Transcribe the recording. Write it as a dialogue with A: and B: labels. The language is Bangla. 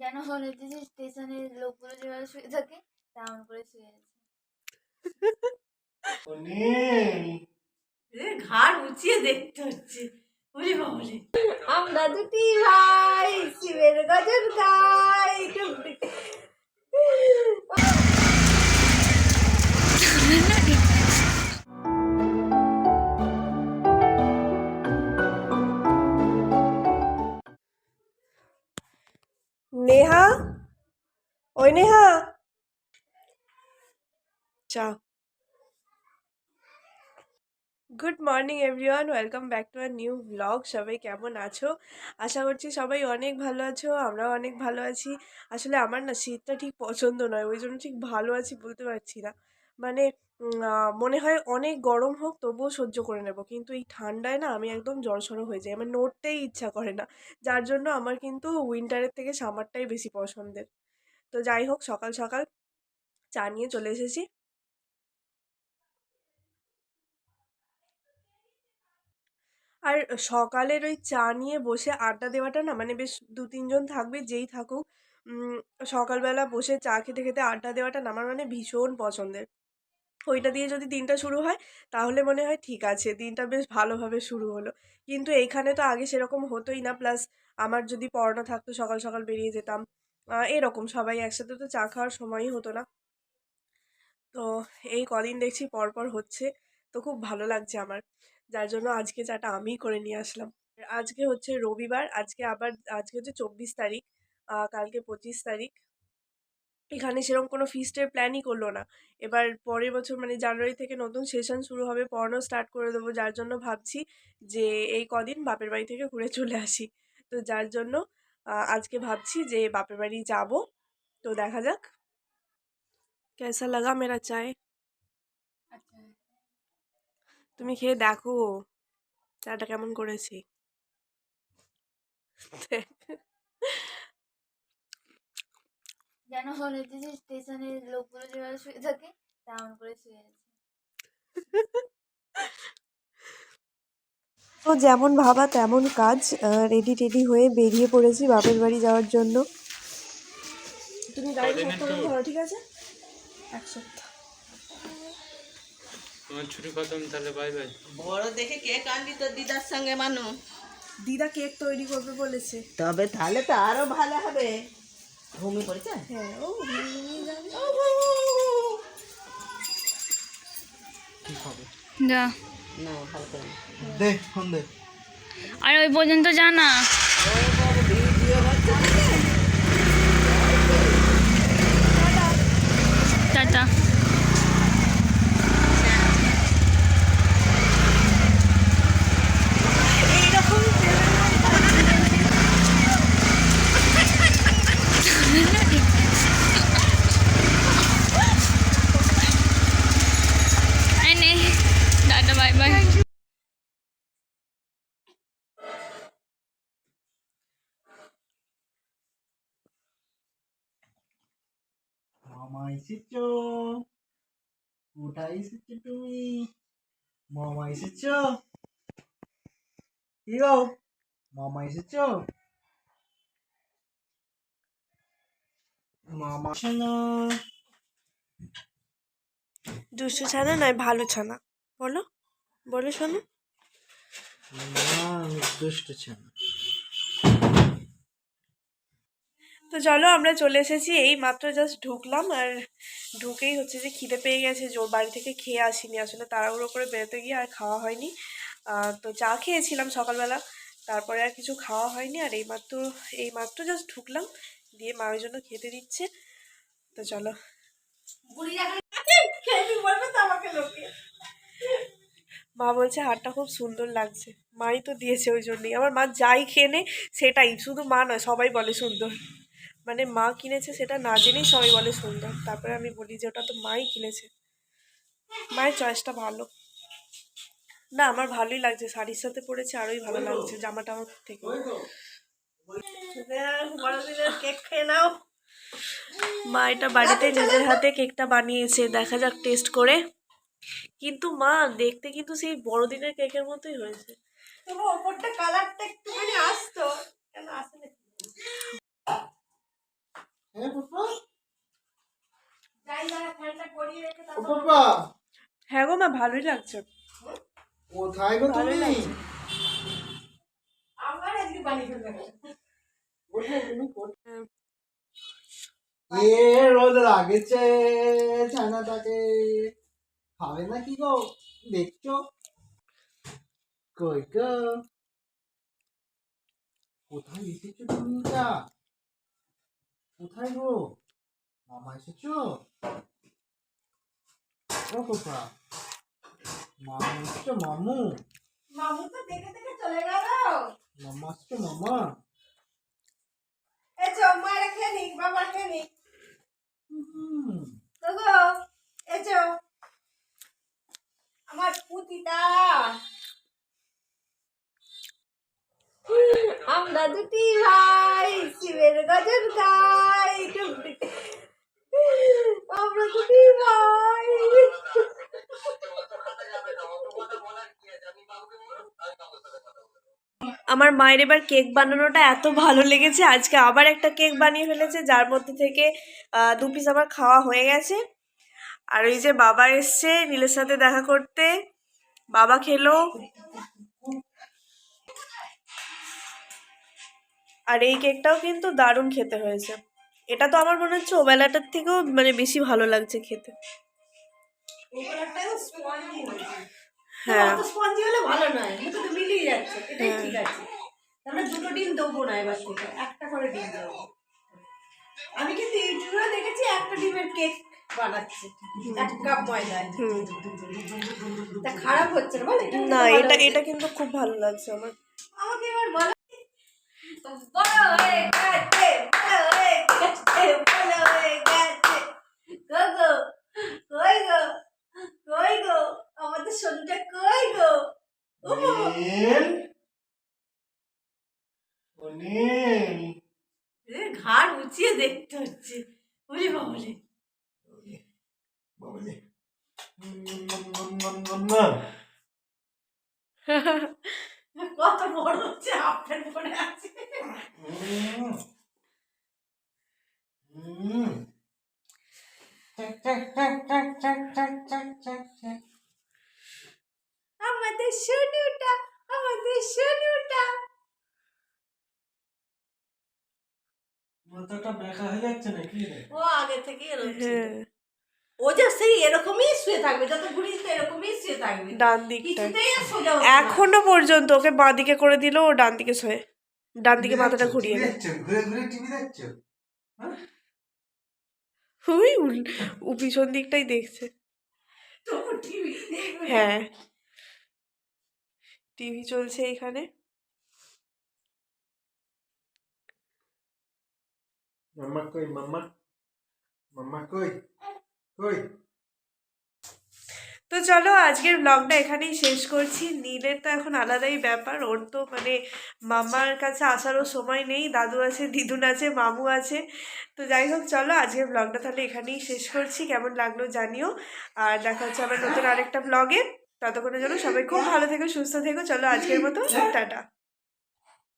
A: যেন মনে হচ্ছে যে স্টেশনের লোকগুলো যেভাবে শুয়ে থাকে তেমন করে শুয়ে আছে।
B: ঘাড় উঁচিয়ে দেখতে হচ্ছে। বলি বাবলি
C: আমরা দুটি ভাই শিবের গজর গাই চা good morning everyone welcome back to our new blog সবাই কেমন আছো? আশা করছি সবাই অনেক ভালো আছো, আমরাও অনেক ভালো আছি। আসলে আমার না শীতটা ঠিক পছন্দ নয়, ওই জন্য ঠিক ভালো আছি বলতে পারছি না। মানে মনে হয় অনেক গরম হোক তবুও সহ্য করে নেব। কিন্তু এই ঠান্ডায় না আমি একদম জড়সড়ো হয়ে যাই, আমার নড়তেই ইচ্ছা করে না। যার জন্য আমার কিন্তু উইন্টারের থেকে সামারটাই বেশি পছন্দের। তো যাই হোক, সকাল সকাল চা নিয়ে চলে এসেছি। আর সকালের ওই চা নিয়ে বসে আড্ডা দেওয়াটা না মানে বেশ দু তিনজন থাকবে, যেই থাকুক সকালবেলা বসে চা খেতে খেতে আড্ডা দেওয়াটা না আমার মানে ভীষণ পছন্দের। ওইটা দিয়ে যদি দিনটা শুরু হয়, তাহলে মনে হয় ঠিক আছে, দিনটা বেশ ভালোভাবে শুরু হলো। কিন্তু এইখানে তো আগে সেরকম হতোই না, প্লাস আমার যদি পড়ানো থাকতো, সকাল সকাল বেরিয়ে যেতাম এরকম সবাই একসাথে তো চা খাওয়ার সময়ই হতো না। তো এই কদিন দেখছি পরপর হচ্ছে, তো খুব ভালো লাগছে আমার। যার জন্য আজকে চাটা আমিই করে নিয়ে আসলাম। আজকে হচ্ছে রবিবার, আজকে আবার, আজকে হচ্ছে চব্বিশ তারিখ কালকে পঁচিশ তারিখ। এখানে সেরকম কোনো ফিস্টের প্ল্যানই করল না। এবার পরের বছর মানে জানুয়ারি থেকে নতুন সেশন শুরু হবে, পড়ানো স্টার্ট করে দেবো, যার জন্য ভাবছি যে এই কদিন বাপের বাড়ি থেকে ঘুরে চলে আসি। তো যার জন্য আজকে ভাবছি যে বাপের বাড়ি যাব। তো দেখা যাক। কেসা লাগা মেরা চায়? তুমি খেয়ে দেখো চাটা কেমন করেছি।
A: যেন মনে হচ্ছে যে স্টেশনের লোকগুলো যেভাবে শুয়ে থাকে তেমন করে শুয়ে আছে।
C: তো যেমন ভাবা তেমন কাজ রেডি টেডি হয়ে বেরিয়ে পড়েছি বাপের বাড়ি যাওয়ার জন্য। তুমি গাড়ি ঠিক আছে? এক সপ্তাহ।
D: তোমার ছুটি খতম তাহলে বাই বাই
B: বড় দেখে কেক আনবি তোর দিদার সঙ্গে মানু।
C: দিদা কেক তৈরি করবে বলেছে।
B: তবে তাহলে তো আরও ভালো হবে। ঘুমিয়ে পড়েছে?
C: হ্যাঁ ও নিয়ে যাবে
E: যা।
B: না ভালো করে।
D: দে ফোন দে।
E: আর ওই পর্যন্ত যা না টাটা এই নে টাটা বাই বাই
F: মামা এসেছ কোথায় এসেছ তুমি মামা এসেছ কি গো মামা মামা।
C: দুষ্টু ছানা নয় ভালো ছানা। বলো বলো শোনো।
F: না আমি দুষ্ট ছিল
C: তো চলো আমরা চলে এসেছি। এই মাত্র জাস্ট ঢুকলাম আর ঢুকেই হচ্ছে যে খিদে পেয়ে গেছে জোর বাড়ি থেকে খেয়ে আসিনি। আসলে তাড়াহুড়ো করে বেরোতে গিয়ে আর খাওয়া হয়নি। তো চা খেয়েছিলাম সকালবেলা। তারপরে আর কিছু খাওয়া হয়নি আর এই মাত্র এই মাত্র জাস্ট ঢুকলাম। দিয়ে মা ওই জন্য খেতে দিচ্ছে। তো চলো। মা বলছে হাটটা খুব সুন্দর লাগছে। মাই তো দিয়েছে ওই জন্যই। আমার মা যাই কেনে সেটাই। শুধু মা নয় সবাই বলে সুন্দর। মানে মা কিনেছে সেটা না জেনেই সবাই বলে সুন্দর। তারপরে আমি বলি যে ওটা তো মাই কিনেছে। মায়ের চয়েসটা ভালো। না আমার ভালোই লাগছে। শাড়ির সাথে পরেছে আরোই ভালো লাগছে জামাটা আমার থেকে কেক খেয়ে নাও। মা এটা বাড়িতে নিজের হাতে কেকটা বানিয়েছে দেখা যাক টেস্ট করে। কিন্তু মা দেখতে কিন্তু সেই বড়দিনের কেকের মতোই হয়েছে। তবে ওপরটা কালারটা একটুখানি আসতো কেন আসে না
F: হ্যাঁ
C: হ্যাঁ গো মা ভালোই লাগছে।
F: কোথায় গো তুমি?
C: লাগছে।
F: কোথায় তুমি কোথায়?
C: হ্যাঁ।
F: খাবে না কি গো কই কোথায় এসেছ তুমি কোথায় গো মামা এসেছ কোথা মামা এসেছ মামু
B: মামু তো দেখে দেখে চলে গেল
F: মামা এসেছ মামা
B: এই খেয়ে নিক বাবা খেয়ে নিক। তো গো এই আমার পুতিটা। আমরা দুটি ভাই শিবের গজন গাই টুকটুকি। আমরা দুটি ভাই
C: আমার মায়ের এবার কেক বানানোটা এত ভালো লেগেছে, আজকে আবার একটা কেক বানিয়ে ফেলেছে, যার মধ্যে থেকে দু পিস আমার খাওয়া হয়ে গেছে। আর ওই যে বাবা এসছে, নীলের সাথে দেখা করতে। বাবা খেলো। আর এই কেকটাও কিন্তু দারুণ খেতে হয়েছে। এটা তো আমার মনে হচ্ছে ওবেলাটার থেকেও মানে বেশি ভালো লাগছে খেতে। হ্যাঁ।
B: অত স্পঞ্জি হলে ভালো নয় মুখে তো মিলিয়ে যাচ্ছে এটাই
C: হ্যাঁ।
B: ঠিক আছে। আমরা দুটো ডিম দেবো না এবার থেকে একটা করে ডিম দেবো। আমি কিন্তু ইউটিউবে দেখেছি একটা ডিমের কেক বানাচ্ছে এক কাপ ময়দায় তা খারাপ হচ্ছে না বল
C: না এটা এটা কিন্তু খুব ভালো লাগছে আমার।
B: আমাকে এবার বলো। বড় হয়ে গেছে বড় হয়ে গেছে বড় হয়ে গেছে। গো গো। কত বড় হচ্ছে আপনার মনে আছে আমাদের সোনুটা আমাদের সোনুটা
F: মাথাটা ব্যাকা হয়ে। যাচ্ছে নাকি
B: ও আগে থেকে এরকম ও যে সেই এরকমই শুয়ে থাকবে যত ঘুরিস এরকমই শুয়ে থাকবে।
C: ডান দিকটা। এখনও পর্যন্ত ওকে বাঁ দিকে করে দিল ও ডান দিকে শোয়ে। ডান দিকে মাথাটা ঘুরিয়ে
F: ঘুরে ঘুরে টিভি দেখছ?
C: ওই উল- ও পিছন দিকটাই দেখছে। হ্যাঁ। টিভি চলছে এখানে।
F: মাম্মা কই মাম্মা? মাম্মা কই?
C: তো চলো আজকের ব্লগটা এখানেই শেষ করছি। নীলের তো এখন আলাদাই ব্যাপার। ওর তো মানে মামার কাছে আসারও সময় নেই। দাদু আছে দিদুন আছে মামু আছে। তো যাই হোক চলো আজকের ব্লগটা তাহলে এখানেই শেষ করছি। কেমন লাগল জানিও। আর দেখা হচ্ছে আবার নতুন আরেকটা ব্লগে ততক্ষণের জন্য সবাই খুব ভালো থেকো সুস্থ থেকো। চলো আজকের মতো টাটা।